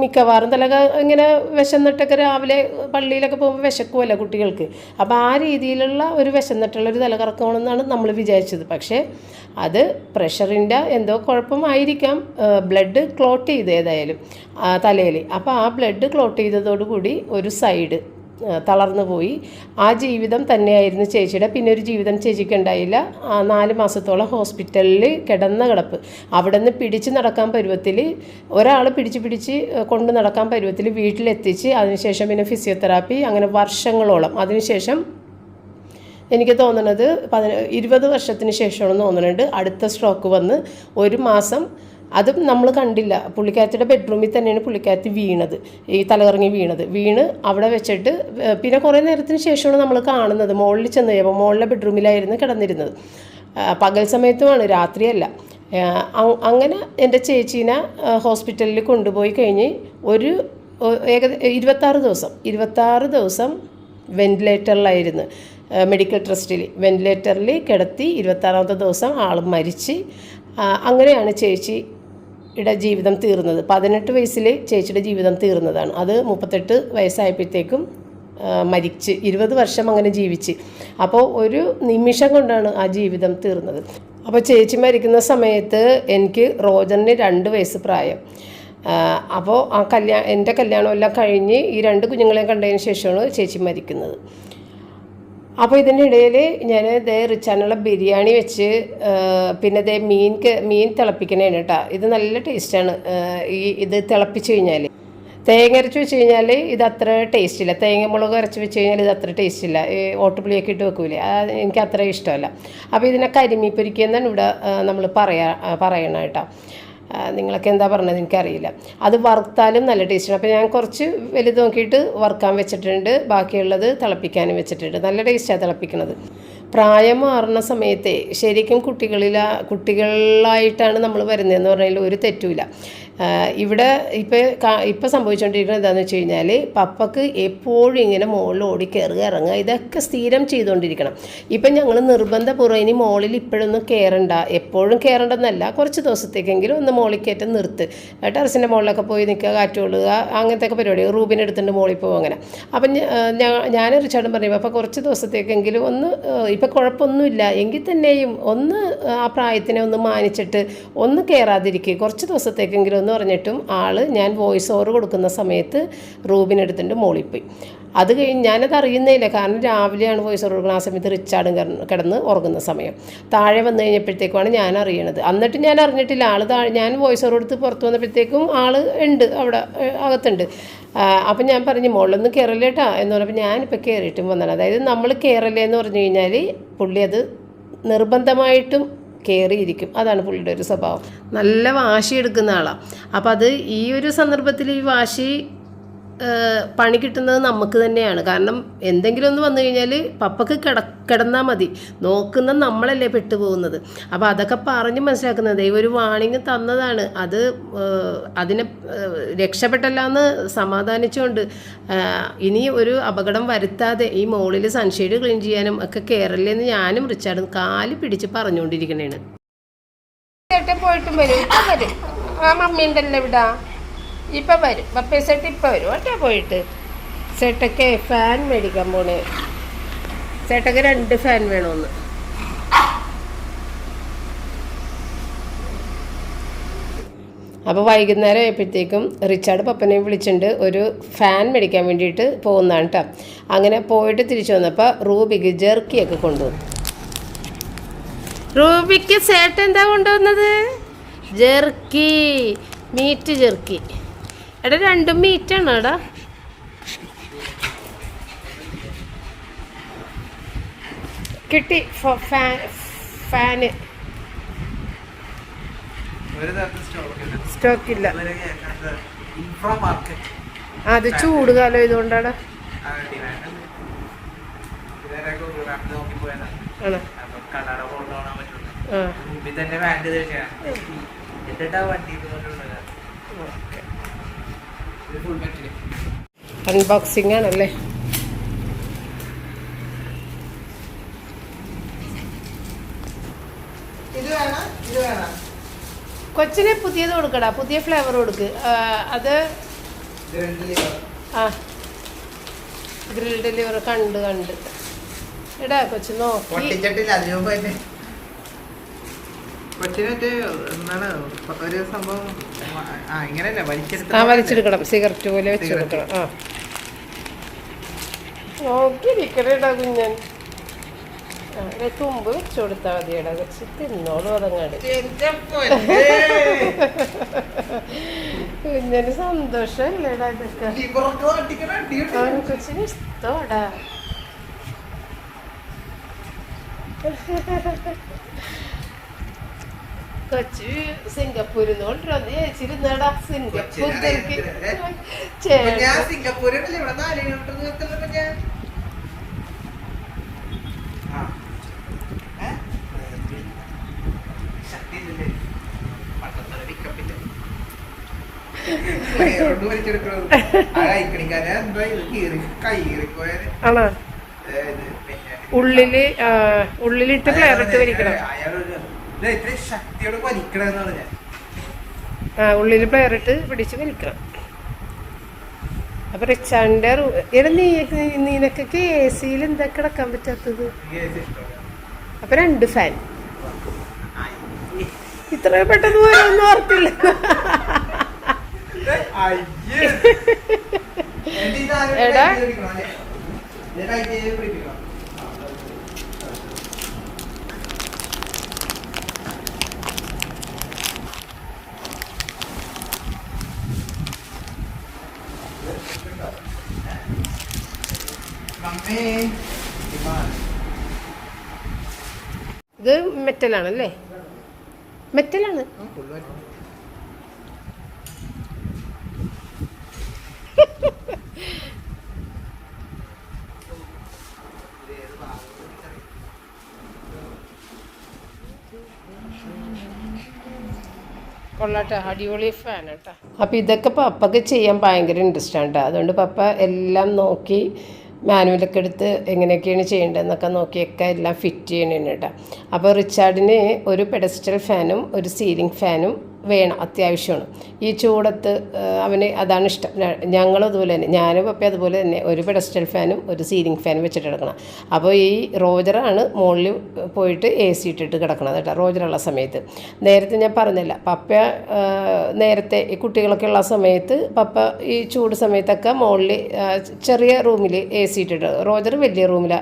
S1: മിക്കവാറും തല ഇങ്ങനെ വിശന്നിട്ടൊക്കെ രാവിലെ പള്ളിയിലൊക്കെ പോകുമ്പോൾ വിശക്കുമല്ലോ കുട്ടികൾക്ക്. അപ്പോൾ ആ രീതിയിലുള്ള ഒരു വിശന്നിട്ടുള്ള ഒരു തലകറക്കമാണെന്നാണ് നമ്മൾ വിചാരിച്ചത്. പക്ഷേ അത് പ്രഷറിന്റെ എന്തോ കുഴപ്പമായിരിക്കാം ബ്ലഡ് ക്ലോട്ട് ചെയ്ത് ഏതായാലും തലയിൽ. അപ്പോൾ ആ ബ്ലഡ് ക്ലോട്ട് ചെയ്തതോടുകൂടി ഒരു സൈഡ് തളർന്നു പോയി. ആ ജീവിതം തന്നെയായിരുന്നു ചേച്ചിയുടെ. പിന്നെ ഒരു ജീവിതം ചേച്ചിക്ക് ഉണ്ടായില്ല. നാല് മാസത്തോളം ഹോസ്പിറ്റലിൽ കിടന്ന കിടപ്പ്. അവിടെ നിന്ന് പിടിച്ച് നടക്കാൻ പരുവത്തിൽ ഒരാൾ പിടിച്ച് പിടിച്ച് കൊണ്ട് നടക്കാൻ പരുവത്തിൽ വീട്ടിലെത്തിച്ച് അതിനുശേഷം പിന്നെ ഫിസിയോതെറാപ്പി അങ്ങനെ വർഷങ്ങളോളം. അതിനുശേഷം എനിക്ക് തോന്നുന്നത് പതിന ഇരുപത് വർഷത്തിന് ശേഷമാണെന്ന് തോന്നുന്നുണ്ട്. അടുത്ത സ്ട്രോക്ക് വന്ന് ഒരു മാസം അതും നമ്മൾ കണ്ടില്ല. പുള്ളിക്കാരത്തിയുടെ ബെഡ്റൂമിൽ തന്നെയാണ് പുള്ളിക്കാരത്തി വീണത്. ഈ തലകറങ്ങി വീണത്. വീണ് അവിടെ വെച്ചിട്ട് പിന്നെ കുറേ നേരത്തിന് ശേഷമാണ് നമ്മൾ കാണുന്നത്. മുകളിൽ ചെന്ന് കഴിയുമ്പോൾ മുകളിലെ ബെഡ്റൂമിലായിരുന്നു കിടന്നിരുന്നത്. പകൽ സമയത്തുമാണ് രാത്രിയല്ല. അങ്ങനെ എന്റെ ചേച്ചീനെ ഹോസ്പിറ്റലിൽ കൊണ്ടുപോയി കഴിഞ്ഞ് ഒരു ഏകദേശം ഇരുപത്താറ് ദിവസം ഇരുപത്താറ് ദിവസം വെന്റിലേറ്ററിലായിരുന്നു മെഡിക്കൽ ട്രസ്റ്റിൽ വെന്റിലേറ്ററിൽ കിടത്തി ഇരുപത്താറാമത്തെ ദിവസം ആൾ മരിച്ച് അങ്ങനെയാണ് അങ്ങനെയാണ് ചേച്ചിയുടെ ജീവിതം തീർന്നത്. പതിനെട്ട് വയസ്സിൽ ചേച്ചിയുടെ ജീവിതം തീർന്നതാണ്. അത് മുപ്പത്തെട്ട് വയസ്സായപ്പോഴത്തേക്കും മരിച്ച്. ഇരുപത് വർഷം അങ്ങനെ ജീവിച്ച്. അപ്പോൾ ഒരു നിമിഷം കൊണ്ടാണ് ആ ജീവിതം തീർന്നത്. അപ്പോൾ ചേച്ചി മരിക്കുന്ന സമയത്ത് എനിക്ക് റോജറിന് രണ്ട് വയസ്സ് പ്രായം. അപ്പോൾ ആ കല്യാണം എന്റെ കല്യാണമെല്ലാം കഴിഞ്ഞ് ഈ രണ്ട് കുഞ്ഞുങ്ങളെയും കണ്ടതിന് ശേഷമാണ് ചേച്ചി മരിക്കുന്നത്. അപ്പോൾ ഇതിനിടയിൽ ഞാൻ ഇതേ റിച്ചാനുള്ള ബിരിയാണി വെച്ച് പിന്നെ ഇതേ മീൻ മീൻ തിളപ്പിക്കണേണ് കേട്ടോ ഇത് നല്ല ടേസ്റ്റാണ് ഈ ഇത് തിളപ്പിച്ച് കഴിഞ്ഞാൽ തേങ്ങ അരച്ച് വെച്ച് കഴിഞ്ഞാൽ ഇത് അത്ര ടേസ്റ്റ് ഇല്ല തേങ്ങ മുളക് അരച്ച് വെച്ച് കഴിഞ്ഞാൽ ഇത് അത്ര ടേസ്റ്റ് ഇല്ല ഈ ഓട്ടുപുളിയൊക്കെ ഇട്ട് വെക്കൂലേ? എനിക്ക് അത്ര ഇഷ്ടമല്ല. അപ്പോൾ ഇതിനെ കരിമീപ്പൊരിക്കുകയെന്നാണ് ഇവിടെ നമ്മൾ പറയാ പറയണം കേട്ടോ നിങ്ങളൊക്കെ എന്താ പറഞ്ഞത് എനിക്കറിയില്ല. അത് വറുത്താലും നല്ല ടേസ്റ്റാണ്. അപ്പോൾ ഞാൻ കുറച്ച് വലുത് നോക്കിയിട്ട് വറുക്കാൻ വെച്ചിട്ടുണ്ട്. ബാക്കിയുള്ളത് തിളപ്പിക്കാനും വെച്ചിട്ടുണ്ട്. നല്ല ടേസ്റ്റാണ് തിളപ്പിക്കുന്നത് പ്രായം മാറുന്ന സമയത്തെ ശരിക്കും കുട്ടികളില കുട്ടികളായിട്ടാണ് നമ്മൾ വരുന്നതെന്ന് പറഞ്ഞാൽ ഒരു തെറ്റുമില്ല. ഇവിടെ ഇപ്പോൾ ഇപ്പോൾ സംഭവിച്ചുകൊണ്ടിരിക്കുന്നത് എന്താണെന്ന് വെച്ച് കഴിഞ്ഞാൽ പപ്പക്ക് എപ്പോഴും ഇങ്ങനെ മുകളിൽ ഓടി കയറുക ഇറങ്ങുക ഇതൊക്കെ സ്ഥിരം ചെയ്തുകൊണ്ടിരിക്കണം ഇപ്പം ഞങ്ങൾ നിർബന്ധപൂർവം ഇനി മുകളിൽ ഇപ്പോഴൊന്നും കയറണ്ട എപ്പോഴും കയറണ്ടെന്നല്ല കുറച്ച് ദിവസത്തേക്കെങ്കിലും ഒന്ന് മുകളിൽ കയറ്റം നിർത്ത്. ടെറസിന്റെ മുകളിലൊക്കെ പോയി നിൽക്കുക കാറ്റ് കൊള്ളുക അങ്ങനത്തെ ഒക്കെ പരിപാടി. റൂബിനെ എടുത്തുകൊണ്ട് മുകളിൽ പോകും അങ്ങനെ. അപ്പം ഞാൻ റിച്ചാർഡും പറഞ്ഞു അപ്പോൾ കുറച്ച് ദിവസത്തേക്കെങ്കിലും ഒന്ന് ഇപ്പം കുഴപ്പമൊന്നുമില്ല. എങ്കിൽ തന്നെയും ഒന്ന് ആ പ്രായത്തിനെ ഒന്ന് മാനിച്ചിട്ട് ഒന്ന് കയറാതിരിക്കുക കുറച്ച് ദിവസത്തേക്കെങ്കിലും എന്ന് പറഞ്ഞിട്ടും ആൾ ഞാൻ വോയിസ് ഓവർ കൊടുക്കുന്ന സമയത്ത് റൂബിനെടുത്തിട്ട് മോളിൽ പോയി. അത് കഴിഞ്ഞ് ഞാനത് അറിയുന്നേയില്ല. കാരണം രാവിലെയാണ് വോയിസ് ഓവർ കൊടുക്കുന്നത്. ആ സമയത്ത് റിച്ചാർഡും കിടന്ന് ഉറങ്ങുന്ന സമയം. താഴെ വന്നു കഴിഞ്ഞപ്പോഴത്തേക്കുമാണ് ഞാൻ അറിയണത്. എന്നിട്ട് ഞാൻ അറിഞ്ഞിട്ടില്ല. ആൾ താഴെ ഞാൻ വോയിസ് ഓവർ കൊടുത്ത് പുറത്ത് വന്നപ്പോഴത്തേക്കും ആൾ ഉണ്ട് അവിടെ അകത്തുണ്ട്. അപ്പം ഞാൻ പറഞ്ഞു മുകളിലൊന്ന് കയറല്ലേട്ടാ എന്ന് പറഞ്ഞപ്പോൾ ഞാനിപ്പോൾ കയറിയിട്ടും വന്നാണ് അതായത് നമ്മൾ കയറല്ലേ എന്ന് പറഞ്ഞു കഴിഞ്ഞാൽ പുള്ളി അത് നിർബന്ധമായിട്ടും കയറിയിരിക്കും അതാണ് പുള്ളിയുടെ ഒരു സ്വഭാവം. നല്ല വാശി എടുക്കുന്ന ആളാണ് അപ്പം അത് ഈ ഒരു സന്ദർഭത്തിൽ ഈ വാശി പണി കിട്ടുന്നത് നമുക്ക് തന്നെയാണ്. കാരണം എന്തെങ്കിലും ഒന്ന് വന്നു കഴിഞ്ഞാൽ പപ്പക്ക് കിട കിടന്നാൽ മതി. നോക്കുന്ന നമ്മളല്ലേ പെട്ടുപോകുന്നത്. അപ്പോൾ അതൊക്കെ പറഞ്ഞ് മനസ്സിലാക്കുന്നത്. ദൈവം ഒരു വാണിങ് തന്നതാണ്. അത് അതിനെ രക്ഷപ്പെട്ടല്ലാന്ന് സമാധാനിച്ചുകൊണ്ട് ഇനി ഒരു അപകടം വരുത്താതെ ഈ മോളിൽ സൺഷെയ്ഡ് ക്ലീൻ ചെയ്യാനും ഒക്കെ കയറല്ലേന്ന് ഞാനും റിച്ചാർഡും കാൽ പിടിച്ച് പറഞ്ഞുകൊണ്ടിരിക്കണേണ് പോയിട്ടും വരും. ആ മമ്മീന്റെ അല്ലേ ഇവിടെ ഇപ്പം വരും. പപ്പേ സെട്ട് ഇപ്പം വരും. ഒറ്റ പോയിട്ട്. ചേട്ടൊക്കെ ഫാൻ മേടിക്കാൻ പോണേ. ചേട്ടക്ക് രണ്ട് ഫാൻ വേണമെന്ന് അപ്പോൾ വൈകുന്നേരം ആയപ്പോഴത്തേക്കും റിച്ചാർഡ് പപ്പനെ വിളിച്ചിട്ടുണ്ട് ഒരു ഫാൻ മേടിക്കാൻ വേണ്ടിയിട്ട് പോകുന്നതാണ് കേട്ടോ അങ്ങനെ പോയിട്ട് തിരിച്ചു വന്നപ്പോൾ റൂബിക്ക് ജെർക്കിയൊക്കെ കൊണ്ടുവന്നു. റൂബിക്ക് സേട്ട എന്താ കൊണ്ടുവന്നത്? ജെർക്കി മീറ്റ് ജെർക്കി എടാ രണ്ടും മീറ്റാണ് എടാ. കിട്ടി ഫാന്.
S2: സ്റ്റോക്ക് ഇല്ല.
S1: അത് ചൂട് കാലം ഇതുകൊണ്ടാണ്
S2: എന്നിട്ടാ വണ്ടി കൊണ്ടുള്ളത് ഇത് ഫുൾ പറ്റില്ല
S1: അൺബോക്സിംഗ് ആണല്ലേ
S2: കൊച്ചിനെ
S1: കൊച്ചിന് പുതിയത് കൊടുക്കടാ പുതിയ ഫ്ലേവർ കൊടുക്ക്. അത് ആ ഗ്രിൽ ഡെലിവറി കണ്ട് കണ്ട്. എടാ കൊച്ചു നോക്കി.
S2: എന്താണ് ഒരു സംഭവം ആ
S1: വലിച്ചെടുക്കണം. സിഗരറ്റ് പോലെ വെച്ചെടുക്കണം ആ. നോക്കിയിരിക്കണേടാ കുഞ്ഞൻ. ഒരു തുമ്പ് വെച്ചു കൊടുത്താൽ മതിയടാ. കൊച്ചു തിന്നോളൂ അതങ്ങാട്. കുഞ്ഞന് സന്തോഷമല്ലേടാ ഇതൊക്കെ. കൊച്ചിന് ഇഷ്ടമാടാ. കൊച്ചു സിംഗപ്പൂരിൽ നിന്ന് കൊണ്ടുവന്ന്. ചേച്ചിരുന്നടാ
S2: ഇപ്പൊ ഞാൻ സിംഗപ്പൂരിലല്ലേ ഇവിടെ നാല് കിലോമീറ്റർ ഞാൻ.
S1: ഉള്ളിൽ ഉള്ളിലിട്ട് ക്ലിയറിട്ട് വലിക്കണം.
S2: അയാളൊരു ഇത് ഇത്ര ശക്തിയോട് വലിക്കണെന്നാണ് ഞാൻ.
S1: ആ ഉള്ളിൽ പ്ലെയറിട്ട് പിടിച്ച് വലിക്കണം. അപ്പൊ റിച്ചാറിന്റെ എടാ നീ എ സിയിൽ എന്താ കിടക്കാൻ പറ്റാത്തത്? അപ്പൊ രണ്ട് ഫാൻ
S2: ഇത്ര
S1: ഇത്രയും പെട്ടെന്ന് പോയൊന്നും ഓർത്തില്ല. എടാ.
S2: ഇത്
S1: മെറ്റലാണല്ലേ? മെറ്റലാണ്. കൊള്ളാട്ടെ അടിപൊളി ഫാൻ കേട്ടോ ഇതൊക്കെ പപ്പക്ക് ചെയ്യാൻ ഭയങ്കര ഇൻട്രസ്റ്റ് ആണ് കേട്ടോ അതുകൊണ്ട് പപ്പ എല്ലാം നോക്കി മാനുവലൊക്കെ എടുത്ത് എങ്ങനെയൊക്കെയാണ് ചെയ്യേണ്ടതെന്നൊക്കെ നോക്കിയൊക്കെ എല്ലാം ഫിറ്റ് ചെയ്യണേന് കേട്ടോ. അപ്പോൾ റിച്ചാർഡിന് ഒരു പെഡസ്റ്റൽ ഫാനും ഒരു സീലിംഗ് ഫാനും വേണം അത്യാവശ്യമാണ്. ഈ ചൂടത്ത് അവന് അതാണ് ഇഷ്ടം. ഞങ്ങളും അതുപോലെ തന്നെ. ഞാനും അപ്പം അതുപോലെ തന്നെ. ഒരു പെഡസ്റ്റൽ ഫാനും ഒരു സീലിംഗ് ഫാനും വെച്ചിട്ട് കിടക്കണം. അപ്പോൾ ഈ റോജറാണ് മുകളിൽ പോയിട്ട് എ സി ഇട്ടിട്ട് കിടക്കണത് കേട്ടോ റോജറുള്ള സമയത്ത്. നേരത്തെ ഞാൻ പറഞ്ഞില്ല പപ്പ നേരത്തെ ഈ കുട്ടികളൊക്കെ ഉള്ള സമയത്ത് പപ്പ ഈ ചൂട് സമയത്തൊക്കെ മുകളിൽ ചെറിയ റൂമിൽ എ സി ഇട്ടിട്ട് റോജർ വലിയ റൂമിൽ